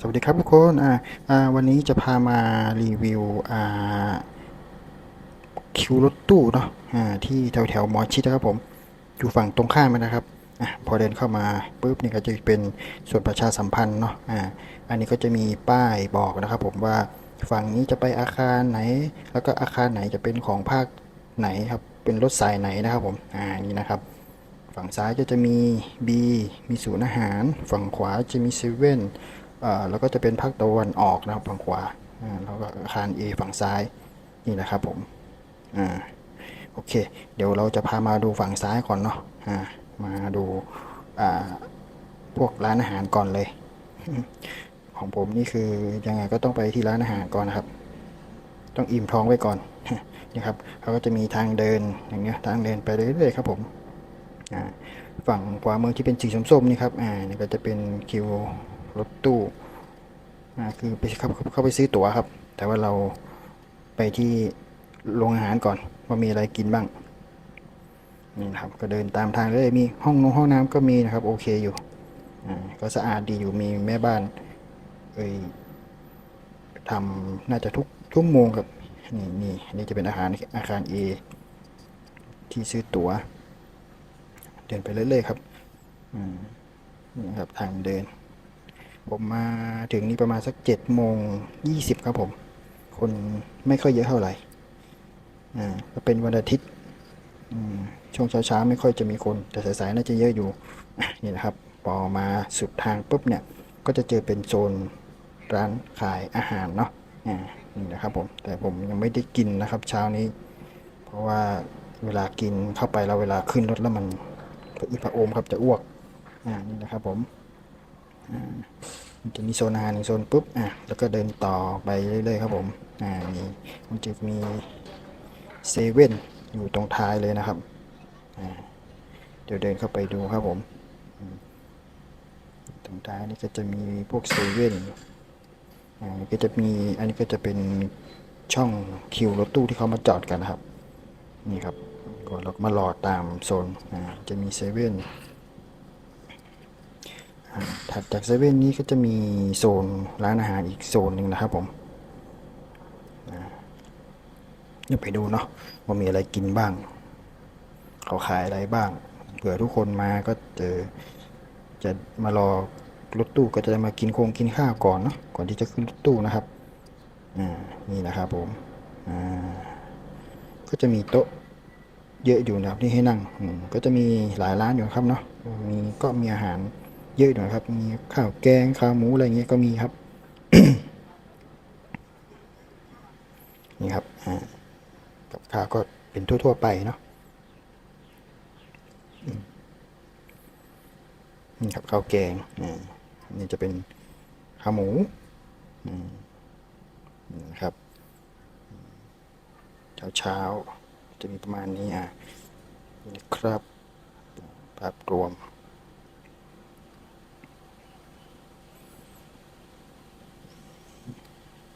สวัสดีครับทุกคนวันนี้จะพามารีวิวคิวรถตู้เนาะที่แถวแถวมอชิดนะครับผม อยู่ฝั่งตรงข้ามนะครับอพอเดินเข้ามาปุ๊บนี่ก็จะเป็นส่วนประชาสัมพันธ์เนาะออันนี้ก็จะมีป้ายบอกนะครับผมว่าฝั่งนี้จะไปอาคารไหน แล้วก็อาคารไหนจะเป็นของภาคไหนครับเป็นรถสายไหนนะครับผมอ่านี่นะครับฝั่งซ้ายก็จะมี B มีศูนย์อาหาร ฝั่งขวาจะมีเซเว่น แล้วก็จะเป็นภาคตะวันออกนะครับฝั่งขวาแล้วก็อาคาร A ฝั่งซ้ายนี่นะครับผมอ่าโอเค เดี๋ยวเราจะพามาดูฝั่งซ้ายก่อนเนาะอ่ามาดูอ่าพวกร้านอาหารก่อนเลย ของผมนี่คือยังไงก็ต้องไปที่ร้านอาหารก่อนนะครับ ต้องอิ่มท้องไว้ก่อนนี่ครับเขาก็จะมีทางเดินอย่างเงี้ยทางเดินไปเรื่อยๆครับผมฝั่งขวามือที่เป็นสีส้มๆนี่ครับอ่านี่ก็จะเป็นคิว รถตู้คือไปเข้าเข้าไปซื้อตั๋วครับ แต่ว่าเราไปที่โรงอาหารก่อนว่ามีอะไรกินบ้างนี่นะครับก็เดินตามทางเลยมีห้องนงห้องน้ำก็มีนะครับ โอเคอยู่ก็สะอาดดีอยู่มีแม่บ้านเอ้ยทำน่าจะทุกชั่วโมงครับนี่นี่นนี้จะเป็นอาหารอาคาร A ที่ซื้อตั๋ว เดินไปเรื่อยๆครับอืมนี่ครับทางเดิน ผมมาถึงนี่ประมาณสักเจ็ดโมงยี่สิบครับผม คนไม่ค่อยเยอะเท่าไหร่ อ่าก็เป็นวันอาทิตย์ช่วงเช้าๆไม่ค่อยจะมีคน แต่สายๆน่าจะเยอะอยู่นี่นะครับพอมาสุดทางปุ๊บเนี่ย ก็จะเจอเป็นโซนร้านขายอาหารเนาะอ่านี่นะครับผมแต่ผมยังไม่ได้กินนะครับเช้านี้ เพราะว่าเวลากินเข้าไปแล้วเวลาขึ้นรถแล้วมันพระอิพระโอมครับจะอ้วกอ่านี่นะครับผมอ่า จะมีโซนอาหารหนึ่งโซนปุ๊บอะแล้วก็เดินต่อไปเรื่อยๆครับผมอ่านี่มันจะมีเซเว่นอยู่ตรงท้ายเลยนะครับอ่าเดี๋ยวเดินเข้าไปดูครับผมตรงท้ายนี่ก็จะมีพวกเซเว่นอ่าก็จะมีอันนี้ก็จะเป็นช่องคิวรถตู้ที่เขามาจอดกันนะครับนี่ครับก่อนเรามารอตามโซนอ่าจะมีเซเว่นอ่า ถัดจากเซเว่นนี้ก็จะมีโซนร้านอาหารอีกโซนหนึ่งนะครับผมเดี๋ยวไปดูเนาะว่ามีอะไรกินบ้าง เขาขายอะไรบ้างเผื่อทุกคนมาก็จอจะมารอรถตู้ก็จะได้มากินโคงกินข้าวก่อนเนาะก่อนที่จะขึ้นรถตู้นะครับอ่านี่นะครับผมอ่าก็จะมีโต๊ะเยอะอยู่นะครับที่ให้นั่งก็จะมีหลายร้านอยู่ครับเนาะมีก็มีอาหาร เยอะอยู่นะครับ มีข้าวแกงข้าวหมูอะไรเงี้ยก็มีครับ นี่ครับอ่ากับข้าวก็เป็นทั่ว ๆ ไปเนาะนี่ครับข้าวแกงนี่จะเป็นข้าวหมูนี่นะครับ เช้าเช้าๆจะมีประมาณนี้อะนี่นะครับ ภาพรวม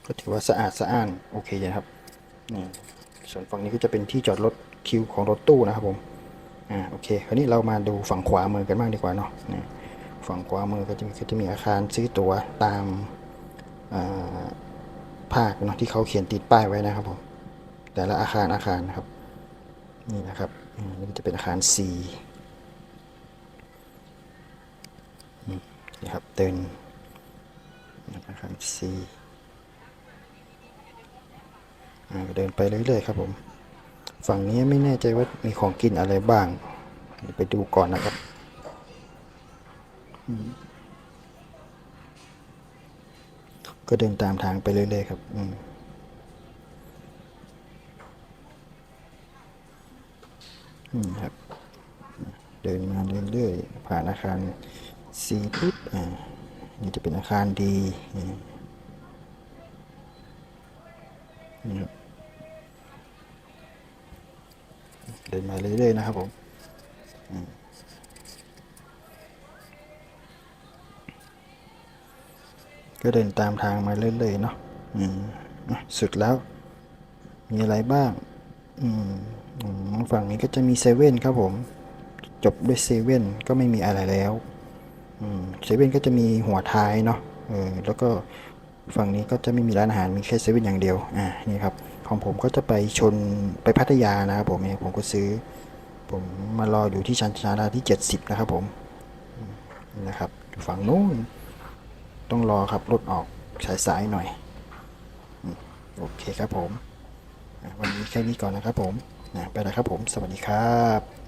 ก็ถือว่าสะอาดสะอ้านโอเคนะครับนี่ส่วนฝั่งนี้ก็จะเป็นที่จอดรถคิวของรถตู้นะครับผมอ่าโอเคคราวนี้เรามาดูฝั่งขวามือกันบ้างดีกว่าเนาะนี่ฝั่งขวามือก็จะมีก็จะมีอาคารซื้อตั๋วตามอ่าภาคเนาะที่เขาเขียนติดป้ายไว้นะครับผมแต่ละอาคารอาคารนะครับนี่นะครับอืมนี่จะเป็นอาคาร C อืมนี่ครับเดินอาคาร C อ่า เดินไปเรื่อยๆครับผม ฝั่งนี้ไม่แน่ใจว่ามีของกินอะไรบ้าง ไปดูก่อนนะครับก็เดินตามทางไปเรื่อยๆครับอืมนี่ครับ เดินมาเรื่อยๆ ผ่านอาคารสีปุ๊บอ่า นี่จะเป็นอาคารดีนี่นี่ครับินมาเรื่อยๆนะครับผมก็เดินตามทางมาเรื่อยๆเนาะสุดแล้ว มีอะไรบ้างฝั่งนี้ก็จะมีเซเว่นครับผมจบด้วยเซเว่นก็ไม่มีอะไรแล้วเซเว่นก็จะมีหัวท้ายเนาะแล้วก็ฝั่งนี้ก็จะไม่มีร้านอาหารมีแค่เซเว่นอย่างเดียว อ่า นี่ครับ ของผมก็จะไปชนไปพัทยานะครับผมเนี่ยผมก็ซื้อ ผมมารออยู่ที่ชันชาลาที่ 70 นะครับผมนะครับฝั่งนู้นต้องรอครับรถออกสายสายหน่อยโอเคครับผม วันนี้แค่นี้ก่อนนะครับผมนะไปแล้วครับผม สวัสดีครับ